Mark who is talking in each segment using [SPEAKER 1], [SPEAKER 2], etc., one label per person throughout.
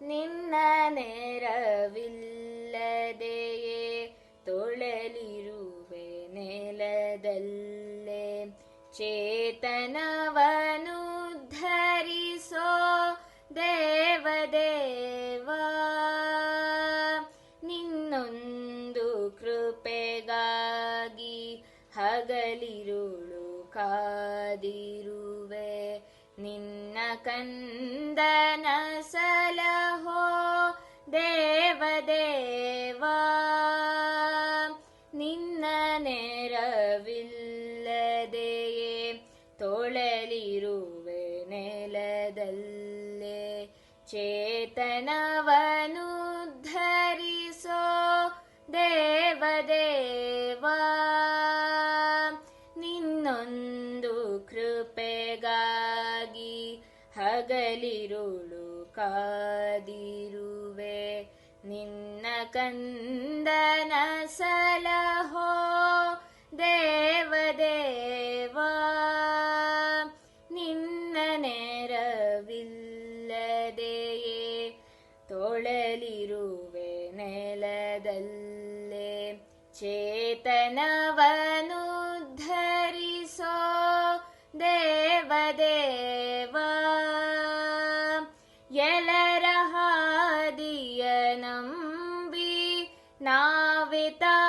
[SPEAKER 1] ನಿನ್ನ ನೆರವಿಲ್ಲದೆಯೇ ತೊಳಲಿರುವೆ ನೆಲದಲ್ಲೇ. ಚೇತನವನು ಧರಿಸೋ ದೇವದೇವ ನಿನ್ನೊಂದು ಕೃಪೆಗಾಗಿ ಹಗಲಿರುಳು ಕಾದಿರುವೆ. ನಿನ್ನ ಕಂದನ ಸಲಹೋ ದೇವದೇವ ನಿನ್ನ ನೆರವಿಲ್ಲದೆಯೇ ತೋಳಲಿರುವೆ ನೆಲದಲ್ಲೇ. ಚೇತನವನು ಧರಿಸೋ ದೇವದೇವಾ ನಿನ್ನೊಂದು ಕೃಪೆಗಾಗಿ ಹಗಲಿರುಳು ಕಾದಿರುವೆ. ನಿನ್ನ ಕಂದನ ಸಲಹೋ ದೇವದೇವ ನಿನ್ನ ನೆರವಿಲ್ಲದೆಯೇ ತೊಳಲಿರುವೆ ನೆಲದಲ್ಲೇ. ಚೇತನವನು navita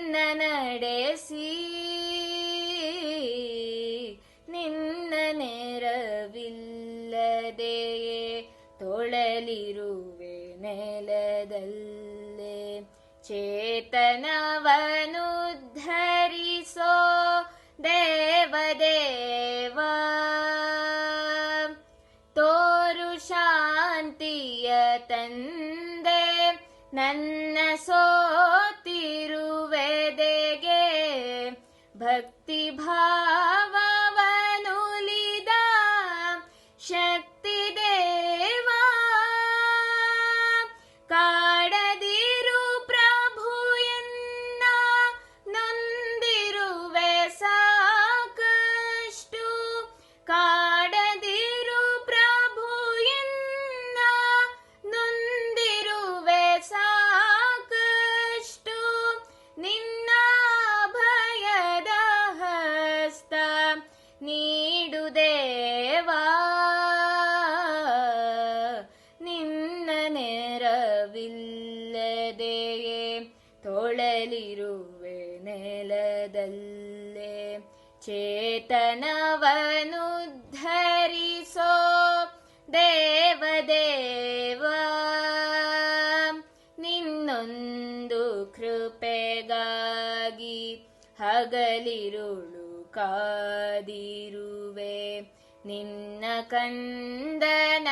[SPEAKER 1] ನನ್ನ ನಡೆಸಿ ನಿನ್ನ ನೆರವಿಲ್ಲದೆಯೇ ತೊಳಲಿರುವೆ ನೆಲದಲ್ಲೇ ಚೇತನವನು ಧರಿಸೋ ದೇವದೇವ ತೋರು ಶಾಂತಿಯ ತಂದೆ ನನ್ನ ಸೋತಿರುವೆದೆಗೆ भक्तिभा ನೀಡು ದೇವಾ ನಿನ್ನ ನೆರವಿಲ್ಲದೆಯೇ ತೊಳಲಿರುವೆ ನೆಲದಲ್ಲೇ. ಚೇತನವನು ಧರಿಸೋ ದೇವದೇವ. ನಿನ್ನೊಂದು ಕೃಪೆಗಾಗಿ ಹಗಲಿರುಳು ಕಾದಿರುವೆ. ನಿನ್ನ ಕಂದನ